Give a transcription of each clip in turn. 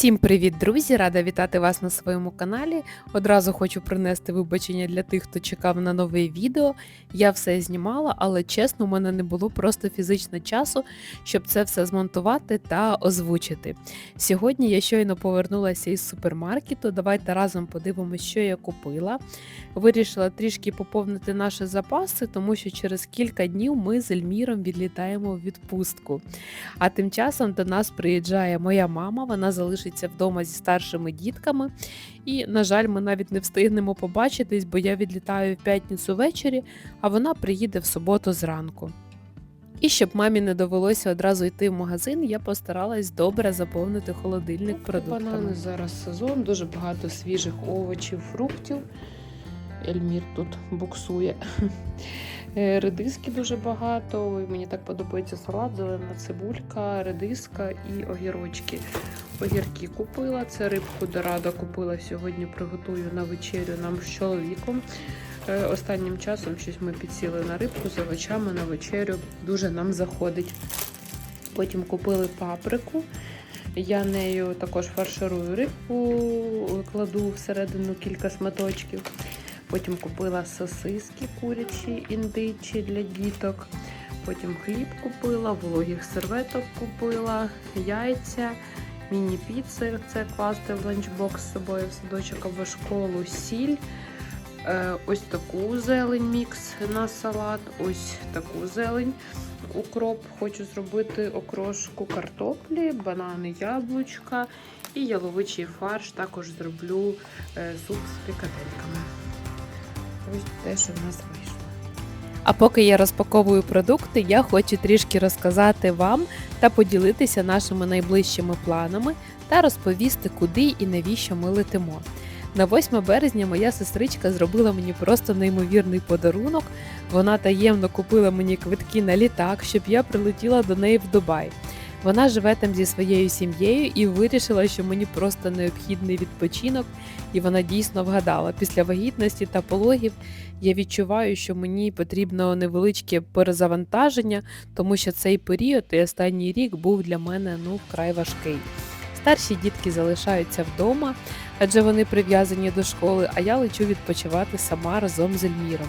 Всім привіт, друзі! Рада вітати вас на своєму каналі. Одразу хочу принести вибачення для тих, хто чекав на нове відео. Я все знімала, але чесно, у мене не було просто фізично часу, щоб це все змонтувати та озвучити. Сьогодні я щойно повернулася із супермаркету. Давайте разом подивимося, що я купила. Вирішила трішки поповнити наші запаси, тому що через кілька днів ми з Ельміром відлітаємо в відпустку. А тим часом до нас приїжджає моя мама, вона залишиться вдома зі старшими дітками. І, на жаль, ми навіть не встигнемо побачитись, бо я відлітаю в п'ятницю ввечері, а вона приїде в суботу зранку. І щоб мамі не довелося одразу йти в магазин, я постаралась добре заповнити холодильник продуктами. Банани зараз сезон, дуже багато свіжих овочів, фруктів. Ельмір тут буксує. Е, Редиски дуже багато. Мені так подобається салат, зелена цибулька, редиска і огірочки. Огірки купила. Це рибку дорадо купила сьогодні. Приготую на вечерю нам з чоловіком. Е, Останнім часом щось ми підсіли на рибку з овочами на вечерю. Дуже нам заходить. Потім купили паприку. Я нею також фарширую рибку, кладу всередину кілька сматочків. Потім купила сосиски курячі, індичі для діток. Потім хліб купила, вологих серветок купила, яйця, міні-піци. Це класти в ланчбокс з собою в садочок або школу, сіль. Е, Ось таку зелень мікс на салат, ось таку зелень. Укроп хочу зробити окрошку картоплі, банани, яблучка і яловичий фарш. Також зроблю е, суп з фрикадельками. Ось те, що в нас вийшло. А поки я розпаковую продукти, я хочу трішки розказати вам та поділитися нашими найближчими планами та розповісти, куди і навіщо ми летимо. На 8 березня моя сестричка зробила мені просто неймовірний подарунок. Вона таємно купила мені квитки на літак, щоб я прилетіла до неї в Дубай. Вона живе там зі своєю сім'єю і вирішила, що мені просто необхідний відпочинок, і вона дійсно вгадала. Після вагітності та пологів я відчуваю, що мені потрібно невеличке перезавантаження, тому що цей період і останній рік був для мене ну вкрай важкий. Старші дітки залишаються вдома, адже вони прив'язані до школи, а я лечу відпочивати сама разом з Ельміром.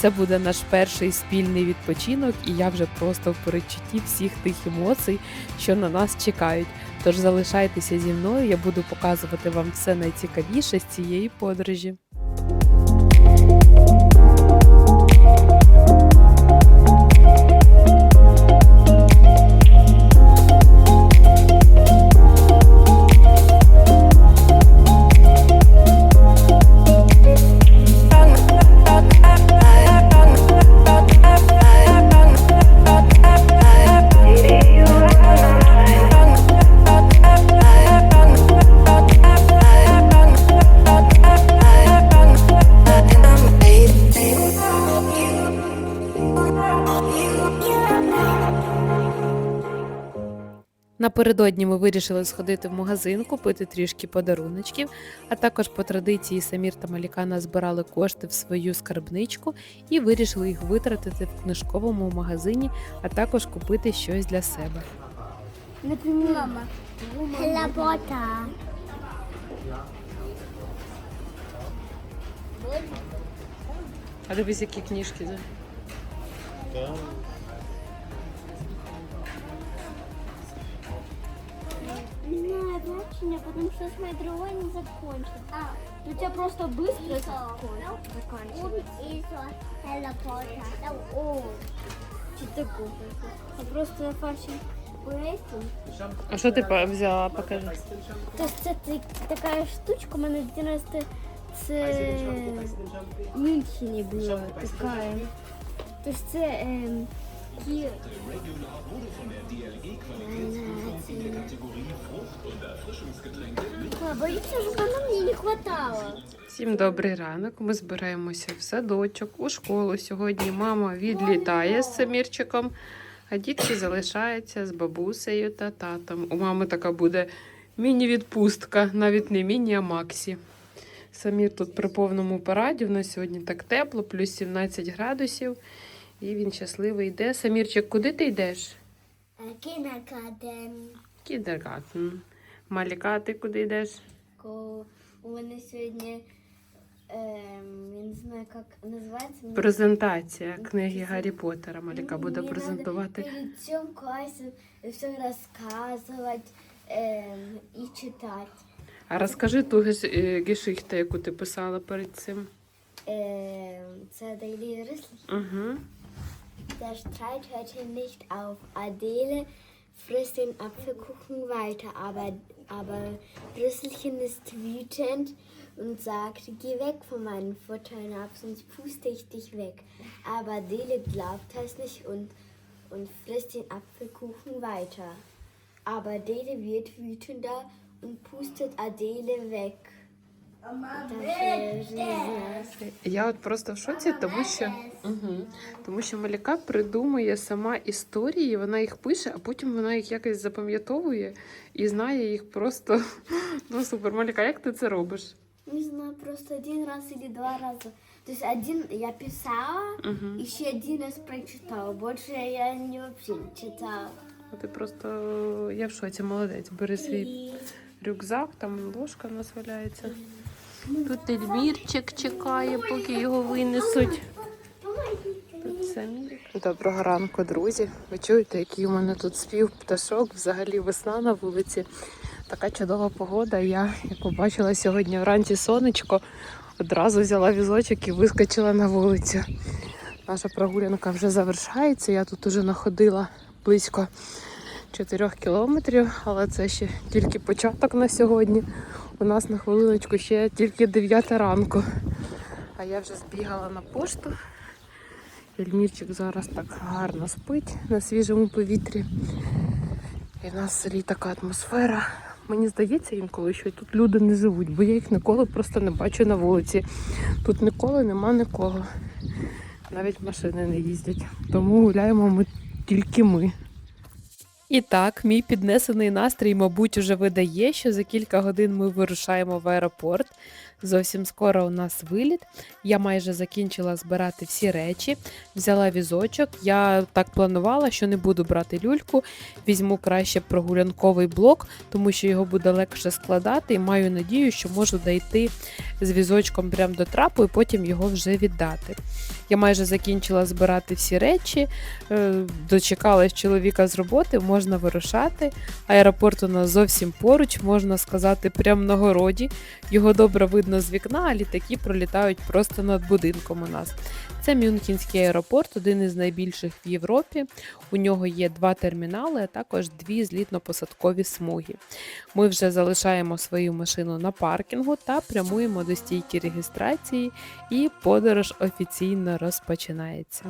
Це буде наш перший спільний відпочинок, і я вже просто в передчутті всіх тих емоцій, що на нас чекають. Тож залишайтеся зі мною, я буду показувати вам все найцікавіше з цієї подорожі. Напередодні ми вирішили сходити в магазин, купити трішки подаруночків, а також по традиції Самір та Малікана збирали кошти в свою скарбничку і вирішили їх витратити в книжковому магазині, а також купити щось для себе. Например, мама. Работа. А дивись, які книжки. Да? Знаю, значения, потому что с моей другой не закончится. А, у тебя просто быстро что такое? Я просто на фарше рейтинг. А що ти взяла? Покажи. Тобто це така штучка, у мене один раз це, це в Мюнхені була така. Тобто це ем, кі... А, Боюся, що вона мені не хватало. Всім добрий ранок. Ми збираємося в садочок, у школу. Сьогодні мама відлітає з Самірчиком, а дітки залишаються з бабусею та татом. У мами така буде міні-відпустка, навіть не міні, а максі. Самір тут при повному параді. У нас сьогодні так тепло, плюс 17 градусів. І він щасливий йде. Самірчик, куди ти йдеш? Кінокадем. Кіндергартен. Маліка, ти куди йдеш? Ко- У мене сьогодні, ем, я не знаю, як називається. мені- Презентація книги Гаррі Поттера. Маліка буде Мне презентувати. Надо перед всем классом все рассказывать эм, и читать. А розкажи ту геш- е, гешихту, яку ти писала перед цим. Ähm, zur Daily Rissel. Угу. Der Streit hörte nicht auf. Adele frisst den Apfelkuchen weiter, aber, aber Rüsselchen ist wütend und sagt, geh weg von meinen Futternaps, sonst puste ich dich weg. Aber Adele glaubt das nicht und, und frisst den Apfelkuchen weiter. Aber Adele wird wütender und pustet Adele weg. Я от просто в шоці, тому що, угу. тому що Маліка придумує сама історії, вона їх пише, а потім вона їх якось запам'ятовує і знає їх просто ну супер. Маліка, як ти це робиш? Не знаю, просто один раз или два раза. То есть один я писала, Угу. еще один раз прочитала. Больше я не вообще не читала. Ти просто я в шоці, молодець. Бери свій рюкзак, там ложка в нас валяється. Тут Ельмірчик чекає, поки його винесуть. Доброго ранку, друзі. Ви чуєте, який у мене тут спів пташок, взагалі весна на вулиці. Така чудова погода. Я, як побачила сьогодні вранці сонечко, одразу взяла візочок і вискочила на вулицю. Наша прогулянка вже завершається. Я тут уже находила близько 4 кілометрів, але це ще тільки початок на сьогодні. У нас на хвилиночку ще тільки 9 ранку. А я вже збігала на пошту. Ельмірчик зараз так гарно спить на свіжому повітрі. І в нас в селі така атмосфера. Мені здається інколи, що тут люди не живуть, бо я їх ніколи просто не бачу на вулиці. Тут ніколи нема нікого. Навіть машини не їздять. Тому гуляємо ми тільки ми. І так, мій піднесений настрій, мабуть, уже видає, що за кілька годин ми вирушаємо в аеропорт. Зовсім скоро у нас виліт. Я майже закінчила збирати всі речі, взяла візочок. Я так планувала, що не буду брати люльку, візьму краще прогулянковий блок, тому що його буде легше складати, і маю надію, що можу дійти з візочком прямо до трапу і потім його вже віддати. Я майже закінчила збирати всі речі, е, дочекалась чоловіка з роботи, можна вирушати. Аеропорт у нас зовсім поруч, можна сказати, прямо на городі. Його добре видно з вікна, а літаки пролітають просто над будинком у нас. Це Мюнхенський аеропорт, один із найбільших в Європі. У нього є два термінали, а також дві злітно-посадкові смуги. Ми вже залишаємо свою машину на паркінгу та прямуємо до стійки реєстрації, і подорож офіційно розпочинається.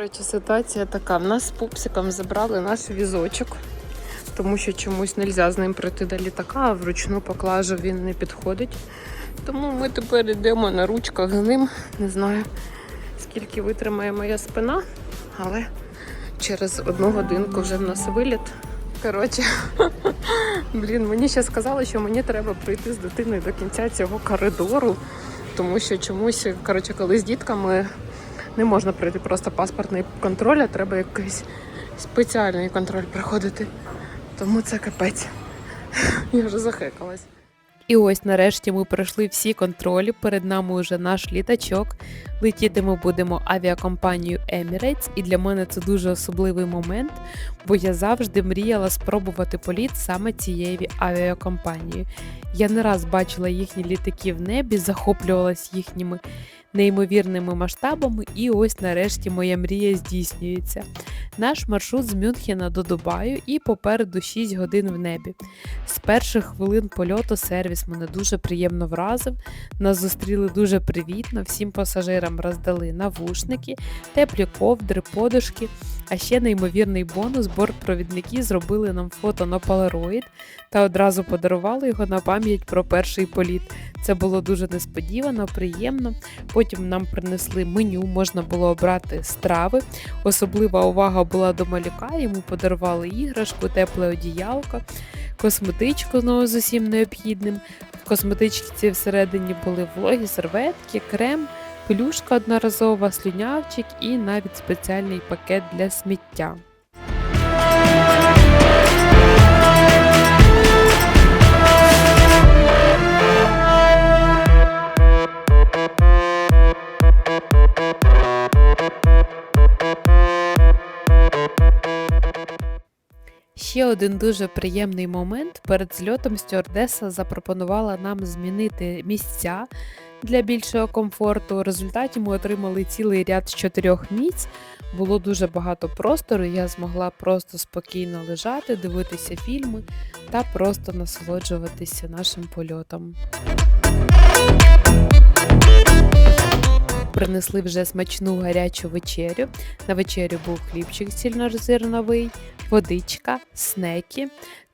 Коротше, ситуація така. В нас з пупсиком забрали наш візочок, тому що чомусь не можна з ним прийти до літака, а вручну поклажу він не підходить. Тому ми тепер йдемо на ручках з ним. Не знаю, скільки витримає моя спина, але через одну годинку вже в нас виліт. Коротше, блін, мені ще сказали, що мені треба прийти з дитиною до кінця цього коридору, тому що чомусь, коротше, коли з дітками не можна пройти просто паспортний контроль, а треба якийсь спеціальний контроль проходити. Тому це капець. Я вже захекалась. І ось нарешті ми пройшли всі контролі. Перед нами вже наш літачок. Летіти ми будемо авіакомпанією Emirates, і для мене це дуже особливий момент, бо я завжди мріяла спробувати політ саме цією авіакомпанією. Я не раз бачила їхні літаки в небі, захоплювалась їхніми неймовірними масштабами, і ось нарешті моя мрія здійснюється. Наш маршрут з Мюнхена до Дубаю і попереду 6 годин в небі. З перших хвилин польоту сервіс мене дуже приємно вразив. Нас зустріли дуже привітно. Всім пасажирам пасажирам роздали навушники, теплі ковдри, подушки. А ще неймовірний бонус бортпровідники зробили нам фото на Polaroid та одразу подарували його на пам'ять про перший політ. Це було дуже несподівано, приємно. Потім нам принесли меню, можна було обрати страви. Особлива увага була до малюка, йому подарували іграшку, тепле одіялко, косметичку знову з усім необхідним. В косметичці всередині були вологі серветки, крем, пелюшка одноразова, слюнявчик і навіть спеціальний пакет для сміття. Ще один дуже приємний момент. Перед зльотом стюардеса запропонувала нам змінити місця для більшого комфорту. У результаті ми отримали цілий ряд з чотирьох місць. Було дуже багато простору. Я змогла просто спокійно лежати, дивитися фільми та просто насолоджуватися нашим польотом. Принесли вже смачну гарячу вечерю. На вечерю був хлібчик цільнозерновий, водичка, снеки.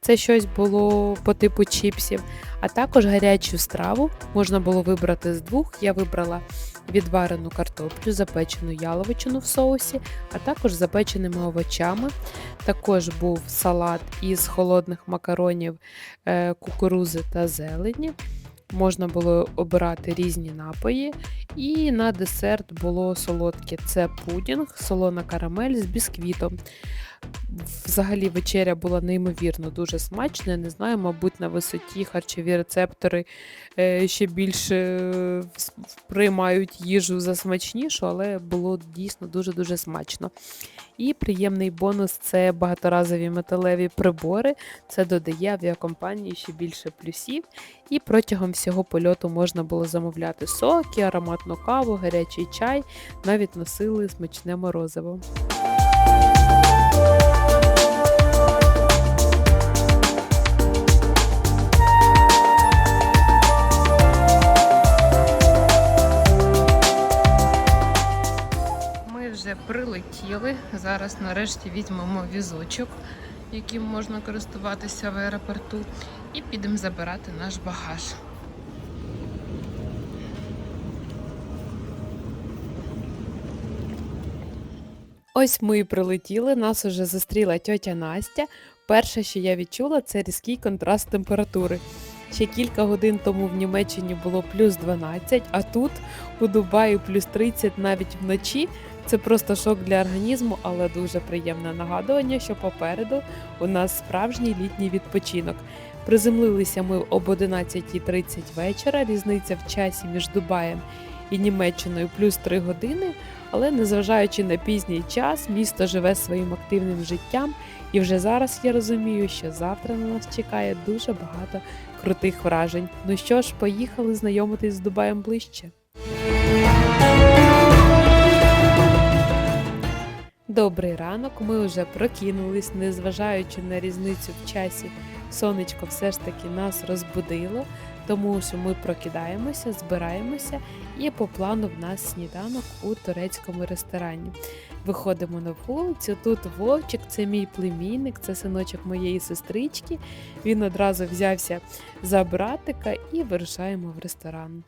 Це щось було по типу чіпсів, а також гарячу страву можна було вибрати з двох. Я вибрала відварену картоплю, запечену яловичину в соусі, а також запеченими овочами. Також був салат із холодних макаронів, е, кукурузи та зелені. Можна було обирати різні напої. І на десерт було солодке. Це пудінг, солона карамель з бісквітом. Взагалі вечеря була неймовірно дуже смачна. Не знаю, мабуть, на висоті харчові рецептори е, ще більше е, приймають їжу за смачнішу, але було дійсно дуже-дуже смачно. І приємний бонус це багаторазові металеві прибори. Це додає авіакомпанії ще більше плюсів. І протягом всього польоту можна було замовляти соки, ароматну каву, гарячий чай, навіть носили смачне морозиво. Вже прилетіли. Зараз нарешті візьмемо візочок, яким можна користуватися в аеропорту, і підемо забирати наш багаж. Ось ми і прилетіли, нас уже зустріла тьотя Настя. Перше, що я відчула, це різкий контраст температури. Ще кілька годин тому в Німеччині було плюс 12, а тут у Дубаї плюс 30 навіть вночі. Це просто шок для організму, але дуже приємне нагадування, що попереду у нас справжній літній відпочинок. Приземлилися ми об 11.30 вечора. Різниця в часі між Дубаєм і Німеччиною плюс 3 години. Але незважаючи на пізній час, місто живе своїм активним життям, і вже зараз я розумію, що завтра на нас чекає дуже багато крутих вражень. Ну що ж, поїхали знайомитись з Дубаєм ближче. Добрий ранок, ми вже прокинулись, незважаючи на різницю в часі, сонечко все ж таки нас розбудило, тому що ми прокидаємося, збираємося, і по плану в нас сніданок у турецькому ресторані. Виходимо на вулицю. Тут Вовчик, це мій племінник, це синочок моєї сестрички. Він одразу взявся за братика і вирушаємо в ресторан.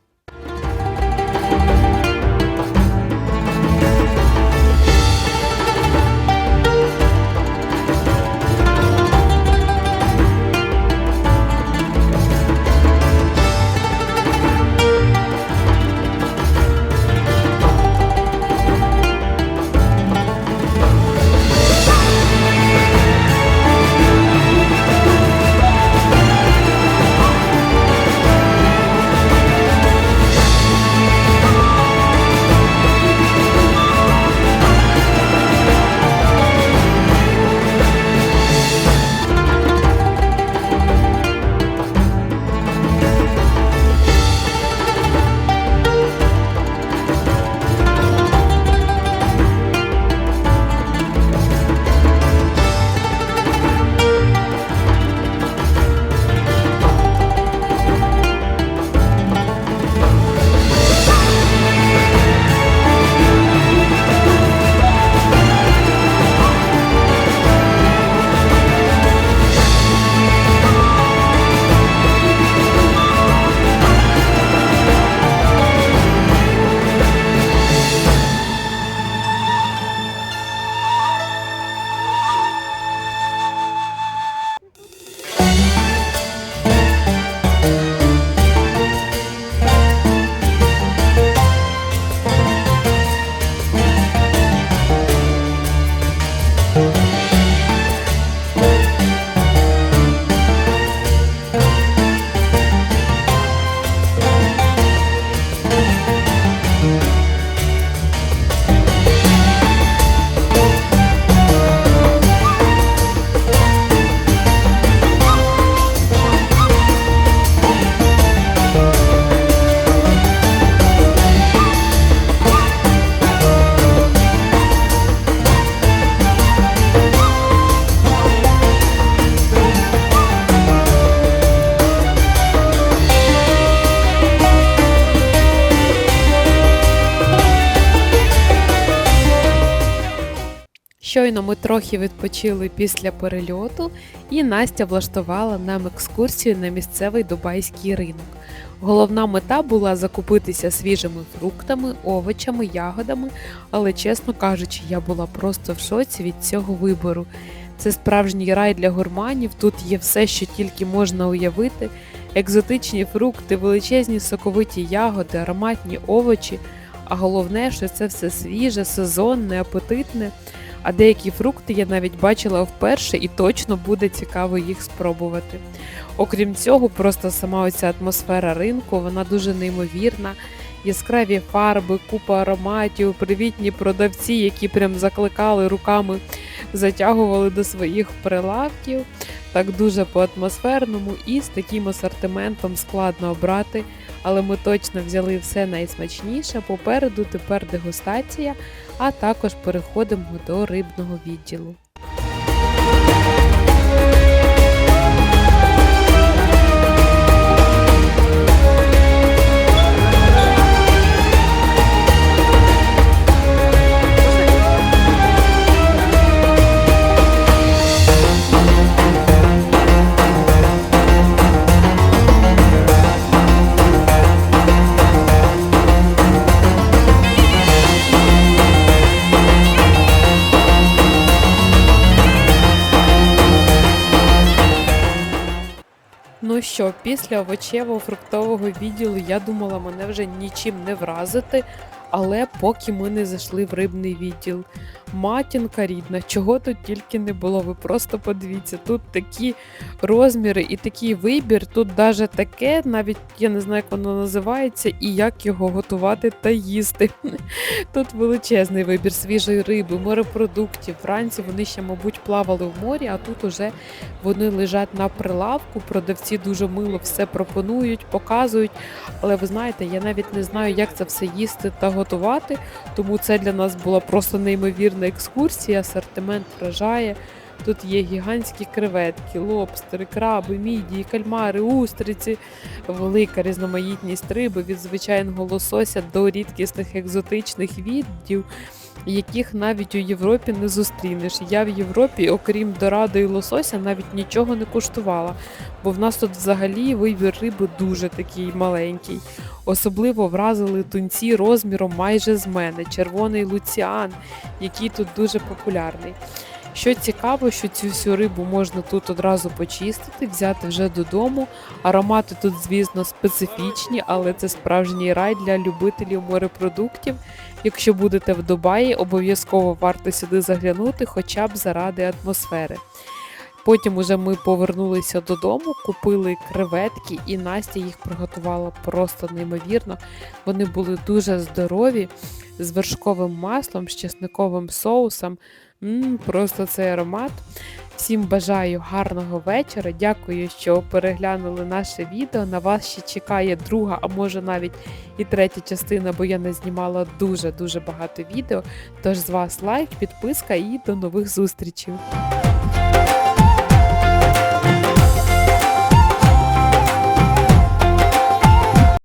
Щойно ми трохи відпочили після перельоту, і Настя влаштувала нам екскурсію на місцевий дубайський ринок. Головна мета була закупитися свіжими фруктами, овочами, ягодами, але, чесно кажучи, я була просто в шоці від цього вибору. Це справжній рай для гурманів. Тут є все, що тільки можна уявити: екзотичні фрукти, величезні соковиті ягоди, ароматні овочі. А головне, що це все свіже, сезонне, апетитне. А деякі фрукти я навіть бачила вперше і точно буде цікаво їх спробувати. Окрім цього, просто сама оця атмосфера ринку, вона дуже неймовірна. Яскраві фарби, купа ароматів, привітні продавці, які прям закликали руками, затягували до своїх прилавків. Так дуже по-атмосферному і з таким асортиментом складно обрати. Але ми точно взяли все найсмачніше. Попереду тепер дегустація, а також переходимо до рибного відділу. Що, після овочево-фруктового відділу я думала, мене вже нічим не вразити, але поки ми не зайшли в рибний відділ. Матінка рідна, чого тут тільки не було. Ви просто подивіться, тут такі розміри і такий вибір, тут навіть таке, навіть я не знаю, як воно називається, і як його готувати та їсти. Тут величезний вибір свіжої риби, морепродуктів. Вранці вони ще, мабуть, плавали в морі, а тут уже вони лежать на прилавку. Продавці дуже мило все пропонують, показують. Але ви знаєте, я навіть не знаю, як це все їсти та готувати. Тому це для нас була просто неймовірна екскурсія. Асортимент вражає. Тут є гігантські креветки, лобстери, краби, мідії, кальмари, устриці, велика різноманітність риби від звичайного лосося до рідкісних екзотичних віддів, яких навіть у Європі не зустрінеш. Я в Європі, окрім доради і лосося, навіть нічого не куштувала, бо в нас тут взагалі вибір риби дуже такий маленький. Особливо вразили тунці розміром майже з мене, червоний луціан, який тут дуже популярний. Що цікаво, що цю всю рибу можна тут одразу почистити, взяти вже додому. Аромати тут, звісно, специфічні, але це справжній рай для любителів морепродуктів. Якщо будете в Дубаї, обов'язково варто сюди заглянути, хоча б заради атмосфери. Потім уже ми повернулися додому, купили креветки, і Настя їх приготувала просто неймовірно. Вони були дуже здорові, з вершковим маслом, з чесниковим соусом. М, просто цей аромат. Всім бажаю гарного вечора. Дякую, що переглянули наше відео. На вас ще чекає друга, а може навіть і третя частина, бо я не знімала дуже-дуже багато відео. Тож з вас лайк, підписка і до нових зустрічей.